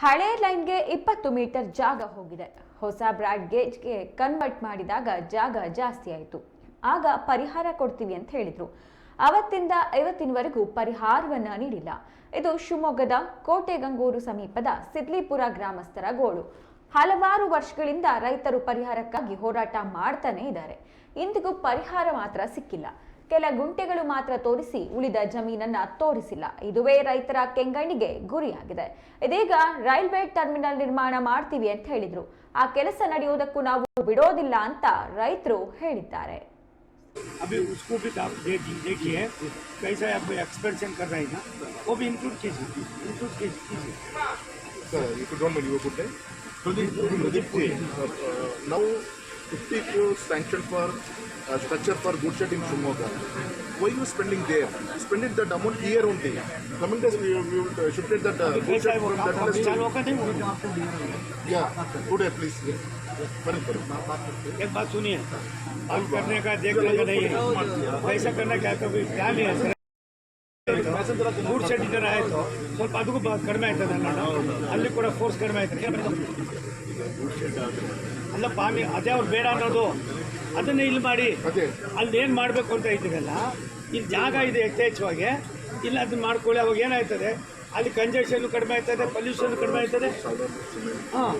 ಹಳೆ ಲೈನ್ಗೆ ಇಪ್ಪತ್ತು ಮೀಟರ್ ಜಾಗ ಹೋಗಿದೆ. ಹೊಸ ಬ್ರಾಡ್ ಗೇಜ್ಗೆ ಕನ್ವರ್ಟ್ ಮಾಡಿದಾಗ ಜಾಗ ಜಾಸ್ತಿ ಆಯಿತು. ಆಗ ಪರಿಹಾರ ಕೊಡ್ತೀವಿ ಅಂತ ಹೇಳಿದ್ರು. ಅವತ್ತಿಂದ ಐವತ್ತಿನವರೆಗೂ ಪರಿಹಾರವನ್ನ ನೀಡಿಲ್ಲ. ಇದು ಶಿವಮೊಗ್ಗದ ಕೋಟೆಗಂಗೂರು ಸಮೀಪದ ಸಿದ್ಲಿಪುರ ಗ್ರಾಮಸ್ಥರ ಗೋಳು. ಹಲವಾರು ವರ್ಷಗಳಿಂದ ರೈತರು ಪರಿಹಾರಕ್ಕಾಗಿ ಹೋರಾಟ ಮಾಡ್ತಾನೇ ಇದ್ದಾರೆ. ಇಂದಿಗೂ ಪರಿಹಾರ ಮಾತ್ರ ಸಿಕ್ಕಿಲ್ಲ. ಕೆಲ ಗುಂಟೆಗಳು ಮಾತ್ರ ತೋರಿಸಿ ಉಳಿದ ಜಮೀನನ್ನ ತೋರಿಸಿಲ್ಲ ಇದುವೇ ರೈತರ ಕೆಂಗಣ್ಣಿಗೆ ಗುರಿಯಾಗಿದೆ ಇದೀಗ ರೈಲ್ವೆ ಟರ್ಮಿನಲ್ ನಿರ್ಮಾಣ ಮಾಡ್ತೀವಿ ಅಂತ ಹೇಳಿದ್ರು ಆ ಕೆಲಸ ನಡೆಯುವುದಕ್ಕೂ ನಾವು ಬಿಡೋದಿಲ್ಲ ಅಂತ ರೈತರು ಹೇಳಿದ್ದಾರೆ अभी उसको भी आप देख देखिए कैसा आप एक्सपेंशन कर रहे हैं ना वो भी इंक्लूड कीजिए इंक्लूड कीजिए Sir, if you don't mind, you a good day. Pradeep Ji, uh, uh, now 50 crores sanctioned for uh, structure for good shed in Shumoga. Why you spending there? Spending that amount here only. Coming days we, we will uh, shifted that uh, good कैसा shed है वो from that काम place चालू to... होगा नहीं वो? Yeah, today please. Yeah. Correct, correct. एक बात सुनिए बात करने का देखने का नहीं है कैसा करना क्या कभी प्लान है सर ಮೂರು ಸೆಟ್ ಇದ್ದಾರೆ ಆಯಿತು ಸ್ವಲ್ಪ ಅದಕ್ಕೂ ಬ- ಕಡಿಮೆ ಆಯ್ತದೆ ಅಲ್ಲ ಅಲ್ಲಿ ಕೂಡ ಫೋರ್ಸ್ ಕಡಿಮೆ ಆಯ್ತದೆ ಅಲ್ಲಪ್ಪ ನೀ ಅದೇ ಅವ್ರು ಬೇಡ ಅನ್ನೋದು ಅದನ್ನೇ ಇಲ್ಲಿ ಮಾಡಿ. ಅಲ್ಲಿ ಏನು ಮಾಡಬೇಕು ಅಂತ ಇದ್ದೀರಲ್ಲ ಇಲ್ಲಿ ಜಾಗ ಇದೆ ಯಥೇಚ್ಛವಾಗಿ. ಇಲ್ಲ ಅದನ್ನ ಮಾಡ್ಕೊಳ್ಳಿ ಅವಾಗ ಏನಾಯ್ತದೆ? ಅಲ್ಲಿ ಕಂಜೆಷನ್ ಕಡಿಮೆ ಆಯ್ತದೆ ಪೊಲ್ಯೂಷನ್ ಕಡಿಮೆ ಆಯ್ತದೆ ಹಾಂ.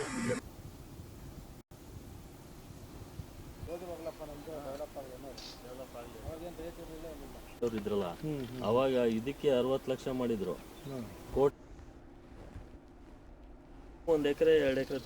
ಅವ್ರು ಇದ್ರಲ್ಲ ಅವಾಗ ಇದಕ್ಕೆ ಅರವತ್ತು ಲಕ್ಷ ಮಾಡಿದ್ರು. ಕೋಟ್ ಒಂದ್ ಎಕರೆ ಎರಡು ಎಕರೆ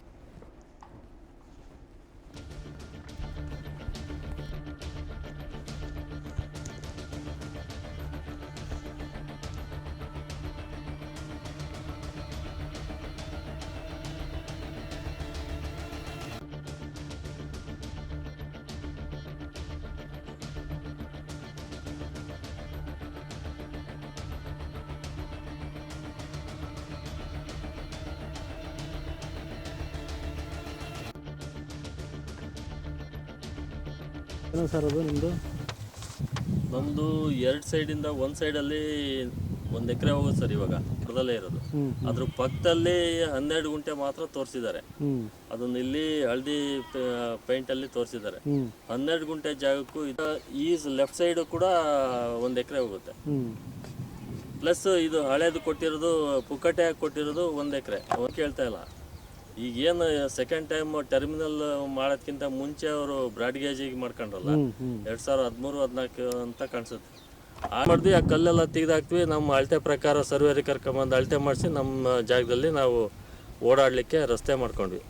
ಏನು ಸರ್ ಅದು ನಿಮ್ಮದು ನಮ್ದು ಎರಡು ಸೈಡಿಂದ ಒಂದು ಸೈಡಲ್ಲಿ ಒಂದ್ ಎಕರೆ ಹೋಗುತ್ತೆ ಸರ್ ಇವಾಗ ಬುಡದಲ್ಲೇ ಇರೋದು. ಅದ್ರ ಪಕ್ಕದಲ್ಲಿ ಹನ್ನೆರಡು ಗುಂಟೆ ಮಾತ್ರ ತೋರಿಸಿದ್ದಾರೆ. ಅದನ್ನ ಇಲ್ಲಿ ಹಳದಿ ಪೇಂಟ್ ಅಲ್ಲಿ ತೋರಿಸಿದ್ದಾರೆ. ಹನ್ನೆರಡು ಗುಂಟೆ ಜಾಗಕ್ಕೂ ಇದು ಈ ಲೆಫ್ಟ್ ಸೈಡ್ ಕೂಡ ಒಂದ್ ಎಕರೆ ಹೋಗುತ್ತೆ. ಪ್ಲಸ್ ಇದು ಹಳೇದು ಕೊಟ್ಟಿರೋದು ಪುಕ್ಕಟೆ ಕೊಟ್ಟಿರೋದು ಒಂದು ಎಕರೆ. ಕೇಳ್ತಾ ಇಲ್ಲ. ಈಗೇನು ಸೆಕೆಂಡ್ ಟೈಮ್ ಟರ್ಮಿನಲ್ ಮಾಡೋದ್ಕಿಂತ ಮುಂಚೆ ಅವರು ಬ್ರಾಡ್ ಗೇಜಿಗೆ ಮಾಡ್ಕೊಂಡ್ರಲ್ಲ ಎರಡ್ ಸಾವಿರದ ಹದಿಮೂರು ಹದಿನಾಲ್ಕು ಅಂತ ಕಾಣಿಸುತ್ತೆ. ಆ ಮಾಡಿದ್ವಿ ಆ ಕಲ್ಲೆಲ್ಲ ತೆಗೆದಾಕ್ತಿವಿ ನಮ್ಮ ಅಳತೆ ಪ್ರಕಾರ ಸರ್ವೇರಿ ಕರ್ಕೊಂಬಂದು ಅಳತೆ ಮಾಡಿಸಿ ನಮ್ಮ ಜಾಗದಲ್ಲಿ ನಾವು ಓಡಾಡಲಿಕ್ಕೆ ರಸ್ತೆ ಮಾಡ್ಕೊಂಡ್ವಿ.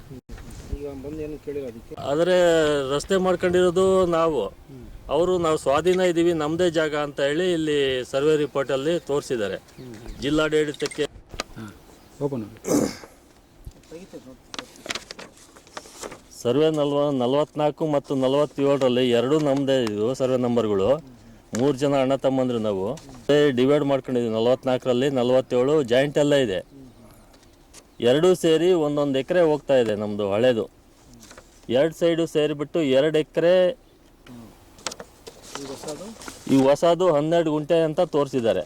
ಆದರೆ ರಸ್ತೆ ಮಾಡ್ಕೊಂಡಿರೋದು ನಾವು. ಅವರು ನಾವು ಸ್ವಾಧೀನ ಇದ್ದೀವಿ ನಮ್ಮದೇ ಜಾಗ ಅಂತ ಹೇಳಿ ಇಲ್ಲಿ ಸರ್ವೆ ರಿಪೋರ್ಟಲ್ಲಿ ತೋರಿಸಿದ್ದಾರೆ. ಜಿಲ್ಲಾಡಳಿತಕ್ಕೆ ಓಪನ್ ಸರ್ವೆ ನಲ್ವ, ನಲವತ್ನಾಲ್ಕು ಮತ್ತು ನಲವತ್ತೇಳರಲ್ಲಿ ಎರಡೂ ನಮ್ಮದೇ ಇದು, ಸರ್ವೆ ನಂಬರ್ಗಳು. ಮೂರು ಜನ ಅಣ್ಣ ತಮ್ಮಂದ್ರು ನಾವು. ಡಿವೈಡ್ ಮಾಡ್ಕೊಂಡಿದ್ವಿ, ನಲವತ್ನಾಲ್ಕರಲ್ಲಿ ನಲ್ವತ್ತೇಳು ಜಾಯಿಂಟ್ ಎಲ್ಲ ಇದೆ. ಎರಡೂ ಸೇರಿ ಒಂದೊಂದು ಎಕರೆ ಹೋಗ್ತಾ ಇದೆ ನಮ್ಮದು ಹಳೇದು. ಎರಡು ಸೈಡು ಸೇರಿಬಿಟ್ಟು ಎರಡು ಎಕರೆ ಈ ಹೊಸದು? ಹನ್ನೆರಡು ಗುಂಟೆ ಅಂತ ತೋರಿಸಿದ್ದಾರೆ.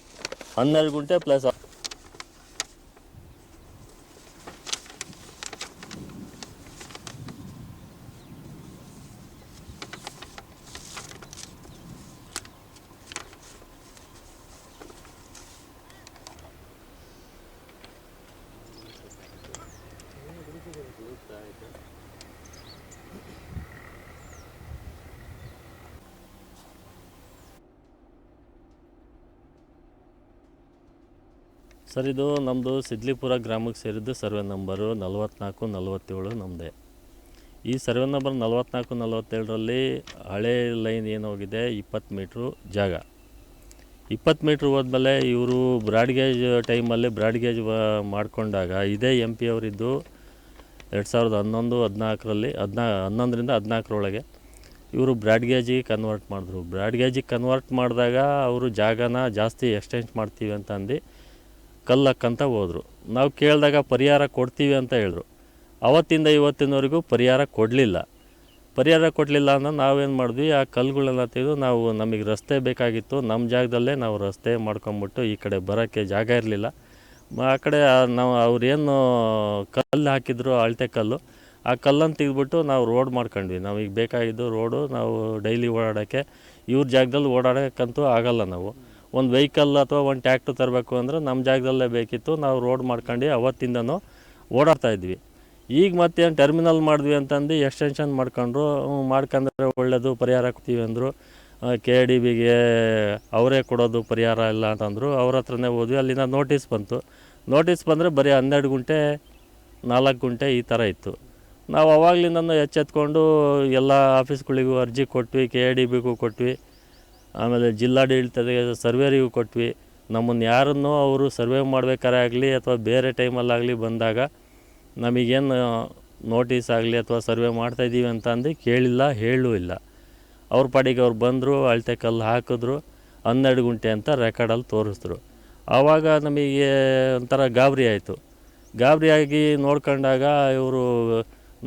ಹನ್ನೆರಡು ಗುಂಟೆ ಪ್ಲಸ್ ಸರ್, ಇದು ನಮ್ಮದು ಸಿದ್ಲಿಪುರ ಗ್ರಾಮಕ್ಕೆ ಸೇರಿದ್ದು ಸರ್ವೆ ನಂಬರು ನಲವತ್ನಾಲ್ಕು ನಲವತ್ತೇಳು ನಮ್ಮದೇ ಈ ಸರ್ವೆ ನಂಬರ್ ನಲವತ್ನಾಲ್ಕು ನಲವತ್ತೇಳರಲ್ಲಿ ಹಳೆ ಲೈನ್ ಏನೋಗಿದೆ ಇಪ್ಪತ್ತು ಮೀಟ್ರು ಜಾಗ. ಇಪ್ಪತ್ತು ಮೀಟ್ರ್ ಹೋದ್ಮೇಲೆ ಇವರು ಬ್ರಾಡ್ಗೇಜ್ ಟೈಮಲ್ಲಿ ಬ್ರಾಡ್ಗೇಜ್ ಮಾಡಿಕೊಂಡಾಗ ಇದೇ ಎಂ ಪಿ ಅವರಿದ್ದು ಎರಡು ಸಾವಿರದ ಹನ್ನೊಂದು, ಹದಿನಾಲ್ಕರಲ್ಲಿ, ಹದಿನಾ ಹನ್ನೊಂದರಿಂದ ಹದಿನಾಲ್ಕರೊಳಗೆ ಇವರು ಬ್ರಾಡ್ಗೇಜಿಗೆ ಕನ್ವರ್ಟ್ ಮಾಡಿದ್ರು. ಬ್ರಾಡ್ಗೇಜಿಗೆ ಕನ್ವರ್ಟ್ ಮಾಡಿದಾಗ ಅವರು ಜಾಗನ ಜಾಸ್ತಿ ಎಕ್ಸ್ಟೆಂಡ್ ಮಾಡ್ತೀವಿ ಅಂತ ಅಂದು ಕಲ್ಲಕ್ಕಂತ ಹೋದರು. ನಾವು ಕೇಳಿದಾಗ ಪರಿಹಾರ ಕೊಡ್ತೀವಿ ಅಂತ ಹೇಳಿದ್ರು. ಅವತ್ತಿಂದ ಇವತ್ತಿನವರೆಗೂ ಪರಿಹಾರ ಕೊಡಲಿಲ್ಲ. ಪರಿಹಾರ ಕೊಡಲಿಲ್ಲ ಅಂದ್ರೆ ನಾವೇನು ಮಾಡಿದ್ವಿ, ಆ ಕಲ್ಲುಗಳನ್ನ ತೆಗೆದು ನಾವು ನಮಗೆ ರಸ್ತೆ ಬೇಕಾಗಿತ್ತು. ನಮ್ಮ ಜಾಗದಲ್ಲೇ ನಾವು ರಸ್ತೆ ಮಾಡ್ಕೊಂಬಿಟ್ಟು ಈ ಕಡೆ ಬರೋಕ್ಕೆ ಜಾಗ ಇರಲಿಲ್ಲ. ಆ ಕಡೆ ನಾವು ಅವ್ರೇನು ಕಲ್ಲು ಹಾಕಿದ್ರು, ಅಳತೆ ಕಲ್ಲು, ಆ ಕಲ್ಲನ್ನು ತೆಗೆದುಬಿಟ್ಟು ನಾವು ರೋಡ್ ಮಾಡ್ಕೊಂಡ್ವಿ. ನಮಗೆ ಬೇಕಾಗಿದ್ದು ರೋಡು ನಾವು ಡೈಲಿ ಓಡಾಡೋಕ್ಕೆ, ಇವ್ರ ಜಾಗದಲ್ಲಿ ಓಡಾಡೋಕ್ಕಂತೂ ಆಗಲ್ಲ ನಾವು. ಒಂದು ವೆಹಿಕಲ್ ಅಥವಾ ಒಂದು ಟ್ಯಾಕ್ಟ್ರ್ ತರಬೇಕು ಅಂದರೆ ನಮ್ಮ ಜಾಗದಲ್ಲೇ ಬೇಕಿತ್ತು. ನಾವು ರೋಡ್ ಮಾಡ್ಕೊಂಡು ಅವತ್ತಿಂದನೂ ಓಡಾಡ್ತಾ ಇದ್ವಿ. ಈಗ ಮತ್ತೇನು ಟರ್ಮಿನಲ್ ಮಾಡಿದ್ವಿ ಅಂತಂದು ಎಕ್ಸ್ಟೆನ್ಷನ್ ಮಾಡ್ಕೊಂಡ್ರು. ಮಾಡ್ಕೊಂಡ್ರೆ ಒಳ್ಳೆಯದು ಪರಿಹಾರ ಕೊಡ್ತೀವಿ ಅಂದರು. ಕೆ ಡಿ ಬಿಗೆ ಅವರೇ ಕೊಡೋದು ಪರಿಹಾರ ಇಲ್ಲ ಅಂತಂದರು. ಅವ್ರ ಹತ್ರನೇ ಹೋದ್ವಿ. ಅಲ್ಲಿಂದ ನೋಟಿಸ್ ಬಂತು. ನೋಟಿಸ್ ಬಂದರೆ ಬರೀ ಹನ್ನೆರಡು ಗುಂಟೆ, ನಾಲ್ಕು ಗುಂಟೆ ಈ ಥರ ಇತ್ತು. ನಾವು ಅವಾಗಲಿಂದ ಎಚ್ಚೆತ್ಕೊಂಡು ಎಲ್ಲ ಆಫೀಸ್ಗಳಿಗೂ ಅರ್ಜಿ ಕೊಟ್ವಿ ಕೆ ಎ ಡಿ ಬಿಗೂ ಕೊಟ್ವಿ. ಆಮೇಲೆ ಜಿಲ್ಲಾಡಳಿತದ ಸರ್ವೇರಿಗೂ ಕೊಟ್ವಿ. ನಮ್ಮನ್ನು ಯಾರನ್ನೂ ಅವರು ಸರ್ವೆ ಮಾಡ್ಬೇಕಾರೆ ಆಗಲಿ ಅಥವಾ ಬೇರೆ ಟೈಮಲ್ಲಾಗಲಿ ಬಂದಾಗ ನಮಗೇನು ನೋಟಿಸ್ ಆಗಲಿ ಅಥವಾ ಸರ್ವೆ ಮಾಡ್ತಾಯಿದ್ದೀವಿ ಅಂತ ಅಂದು ಕೇಳಿಲ್ಲ ಹೇಳೂ ಇಲ್ಲ. ಅವ್ರ ಪಾಡಿಗೆ ಅವ್ರು ಬಂದರು, ಅಳತೆ ಕಲ್ಲು ಹಾಕಿದ್ರು, ಹನ್ನೆರಡು ಗುಂಟೆ ಅಂತ ರೆಕಾರ್ಡಲ್ಲಿ ತೋರಿಸಿದ್ರು. ಆವಾಗ ನಮಗೆ ಒಂಥರ ಗಾಬರಿ ಆಯಿತು. ಗಾಬರಿಯಾಗಿ ನೋಡ್ಕೊಂಡಾಗ ಇವರು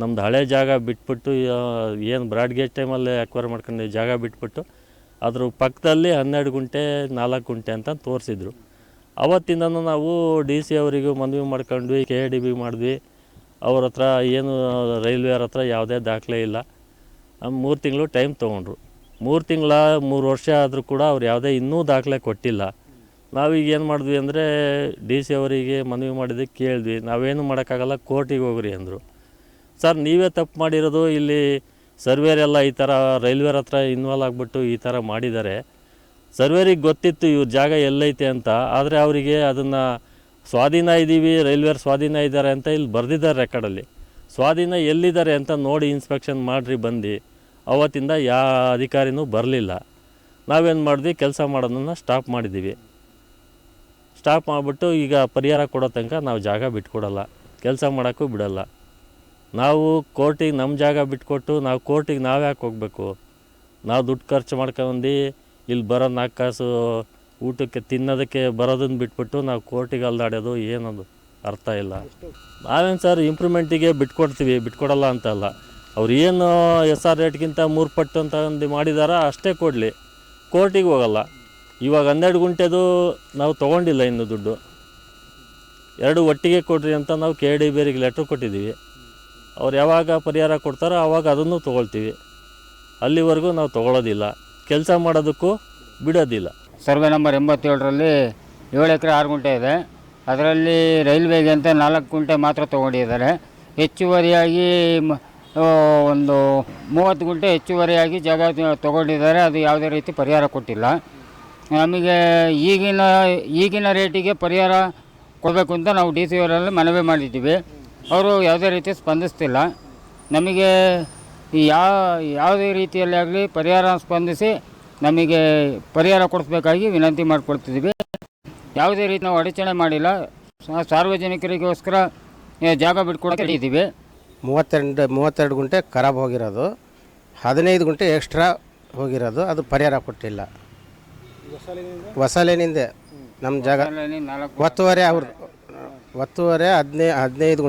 ನಮ್ದು ಹಳೆ ಜಾಗ ಬಿಟ್ಬಿಟ್ಟು ಏನು ಬ್ರಾಡ್ಗೇಜ್ ಟೈಮಲ್ಲಿ ಅಕ್ವೈರ್ ಮಾಡ್ಕೊಂಡು ಜಾಗ ಬಿಟ್ಬಿಟ್ಟು ಅದ್ರ ಪಕ್ಕದಲ್ಲಿ ಹನ್ನೆರಡು ಗುಂಟೆ, ನಾಲ್ಕು ಗುಂಟೆ ಅಂತ ತೋರಿಸಿದ್ರು. ಅವತ್ತಿಂದನೂ ನಾವು ಡಿ ಸಿ ಅವರಿಗೂ ಮನವಿ ಮಾಡ್ಕೊಂಡ್ವಿ, ಕೆ ಡಿ ಬಿ ಮಾಡಿದ್ವಿ. ಅವ್ರ ಹತ್ರ ಏನು ರೈಲ್ವೇರ್ ಹತ್ರ ಯಾವುದೇ ದಾಖಲೆ ಇಲ್ಲ. ಮೂರು ತಿಂಗಳು ಟೈಮ್ ತೊಗೊಂಡ್ರು. ಮೂರು ತಿಂಗಳ, ಮೂರು ವರ್ಷ ಆದರೂ ಕೂಡ ಅವ್ರು ಯಾವುದೇ ಇನ್ನೂ ದಾಖಲೆ ಕೊಟ್ಟಿಲ್ಲ. ನಾವೀಗ ಏನು ಮಾಡಿದ್ವಿ ಅಂದರೆ, ಡಿ ಸಿ ಅವರಿಗೆ ಮನವಿ ಮಾಡಿದ್ದಕ್ಕೆ ಕೇಳಿದ್ವಿ. ನಾವೇನು ಮಾಡೋಕ್ಕಾಗಲ್ಲ, ಕೋರ್ಟಿಗೆ ಹೋಗ್ರಿ ಅಂದರು. ಸರ್, ನೀವೇ ತಪ್ಪು ಮಾಡಿರೋದು, ಇಲ್ಲಿ ಸರ್ವೇರೆಲ್ಲ ಈ ಥರ ರೈಲ್ವೇರ್ ಹತ್ರ ಇನ್ವಾಲ್ವ್ ಆಗಿಬಿಟ್ಟು ಈ ಥರ ಮಾಡಿದ್ದಾರೆ. ಸರ್ವೇರಿಗೆ ಗೊತ್ತಿತ್ತು ಇವ್ರ ಜಾಗ ಎಲ್ಲೈತೆ ಅಂತ, ಆದರೆ ಅವರಿಗೆ ಅದನ್ನು ಸ್ವಾಧೀನ ಇದ್ದೀವಿ ರೈಲ್ವೇರ್ ಸ್ವಾಧೀನ ಇದ್ದಾರೆ ಅಂತ ಇಲ್ಲಿ ಬರೆದಿದ್ದಾರೆ ರೆಕಾರ್ಡಲ್ಲಿ ಸ್ವಾಧೀನ ಎಲ್ಲಿದ್ದಾರೆ ಅಂತ ನೋಡಿ ಇನ್ಸ್ಪೆಕ್ಷನ್ ಮಾಡಿರಿ ಬಂದು, ಅವತ್ತಿಂದ ಯಾ ಅಧಿಕಾರಿನೂ ಬರಲಿಲ್ಲ. ನಾವೇನು ಮಾಡಿದ್ವಿ, ಕೆಲಸ ಮಾಡೋದನ್ನು ಸ್ಟಾಪ್ ಮಾಡಿದ್ದೀವಿ. ಸ್ಟಾಪ್ ಮಾಡಿಬಿಟ್ಟು ಈಗ ಪರಿಹಾರ ಕೊಡೋ ತನಕ ನಾವು ಜಾಗ ಬಿಟ್ಕೊಡಲ್ಲ, ಕೆಲಸ ಮಾಡೋಕ್ಕೂ ಬಿಡಲ್ಲ. ನಾವು ಕೋರ್ಟಿಗೆ ನಮ್ಮ ಜಾಗ ಬಿಟ್ಕೊಟ್ಟು ನಾವು ಕೋರ್ಟಿಗೆ ನಾವು ಯಾಕೆ ಹೋಗಬೇಕು? ನಾವು ದುಡ್ಡು ಖರ್ಚು ಮಾಡ್ಕೊಂಡು ಇಲ್ಲಿ ಬರೋ ನಾಲ್ಕು ಕಾಸು ಊಟಕ್ಕೆ ತಿನ್ನೋದಕ್ಕೆ ಬರೋದನ್ನು ಬಿಟ್ಬಿಟ್ಟು ನಾವು ಕೋರ್ಟಿಗೆ ಅಲ್ದಾಡೋದು ಏನದು? ಅರ್ಥ ಇಲ್ಲ. ನಾವೇನು ಸರ್ ಇಂಪ್ರೂವ್ಮೆಂಟಿಗೆ ಬಿಟ್ಕೊಡ್ತೀವಿ, ಬಿಟ್ಕೊಡಲ್ಲ ಅಂತಲ್ಲ ಅವ್ರು ಏನು ಎಸ್ ಆರ್ ರೇಟ್ಗಿಂತ ಮೂರು ಪಟ್ಟು ಅಂತ ಒಂದು ಮಾಡಿದಾರ ಅಷ್ಟೇ ಕೊಡಲಿ. ಕೋರ್ಟಿಗೆ ಹೋಗಲ್ಲ. ಇವಾಗ ಹನ್ನೆರಡು ಗುಂಟೆದು ನಾವು ತೊಗೊಂಡಿಲ್ಲ ಇನ್ನು ದುಡ್ಡು. ಎರಡು ಒಟ್ಟಿಗೆ ಕೊಡ್ರಿ ಅಂತ ನಾವು ಕೆ ಡಿ ಬೇರಿಗೆ ಲೆಟ್ರ್ ಕೊಟ್ಟಿದ್ದೀವಿ. ಅವ್ರು ಯಾವಾಗ ಪರಿಹಾರ ಕೊಡ್ತಾರೋ ಆವಾಗ ಅದನ್ನು ತೊಗೊಳ್ತೀವಿ. ಅಲ್ಲಿವರೆಗೂ ನಾವು ತೊಗೊಳೋದಿಲ್ಲ. ಕೆಲಸ ಮಾಡೋದಕ್ಕೂ ಬಿಡೋದಿಲ್ಲ. ಸರ್ವೆ ನಂಬರ್ ಎಂಬತ್ತೇಳರಲ್ಲಿ ಏಳು ಎಕರೆ ಆರು ಗುಂಟೆ ಇದೆ. ಅದರಲ್ಲಿ ರೈಲ್ವೆಗೆ ಅಂತ ನಾಲ್ಕು ಗುಂಟೆ ಮಾತ್ರ ತೊಗೊಂಡಿದ್ದಾರೆ. ಹೆಚ್ಚುವರಿಯಾಗಿ ಒಂದು ಮೂವತ್ತು ಗುಂಟೆ ಹೆಚ್ಚುವರಿಯಾಗಿ ಜಾಗ ತೊಗೊಂಡಿದ್ದಾರೆ. ಅದು ಯಾವುದೇ ರೀತಿ ಪರಿಹಾರ ಕೊಟ್ಟಿಲ್ಲ. ನಮಗೆ ಈಗಿನ ಈಗಿನ ರೇಟಿಗೆ ಪರಿಹಾರ ಕೊಡಬೇಕು ಅಂತ ನಾವು ಡಿ ಸಿ ಅವರಲ್ಲಿ ಮನವಿ ಮಾಡಿದ್ದೀವಿ. ಅವರು ಯಾವುದೇ ರೀತಿ ಸ್ಪಂದಿಸ್ತಿಲ್ಲ. ನಮಗೆ ಯಾವ ಯಾವುದೇ ರೀತಿಯಲ್ಲಿ ಆಗಲಿ ಪರಿಹಾರ ಸ್ಪಂದಿಸಿ ನಮಗೆ ಪರಿಹಾರ ಕೊಡಿಸ್ಬೇಕಾಗಿ ವಿನಂತಿ ಮಾಡಿಕೊಳ್ತಿದ್ದೀವಿ ಯಾವುದೇ ರೀತಿ ನಾವು ಅಡಚಣೆ ಮಾಡಿಲ್ಲ. ಸಾರ್ವಜನಿಕರಿಗೋಸ್ಕರ ಜಾಗ ಬಿಟ್ಕೊಡೋಕೆ ಇದ್ದೀವಿ. ಮೂವತ್ತೆರಡು ಮೂವತ್ತೆರಡು ಗುಂಟೆ ಖರಾಬ್ ಹೋಗಿರೋದು. ಹದಿನೈದು ಗುಂಟೆ ಎಕ್ಸ್ಟ್ರಾ ಹೋಗಿರೋದು. ಅದು ಪರಿಹಾರ ಕೊಟ್ಟಿಲ್ಲ. ಹೊಸಲೇನಿಂದೆ. ನಮ್ಮ ಜಾಗ ಒತ್ತುವರೆ ಅವ್ರದ್ದು ಒತ್ತುವರೆ ಹದಿನೈ ಹದಿನೈದು ಗುಂಟೆ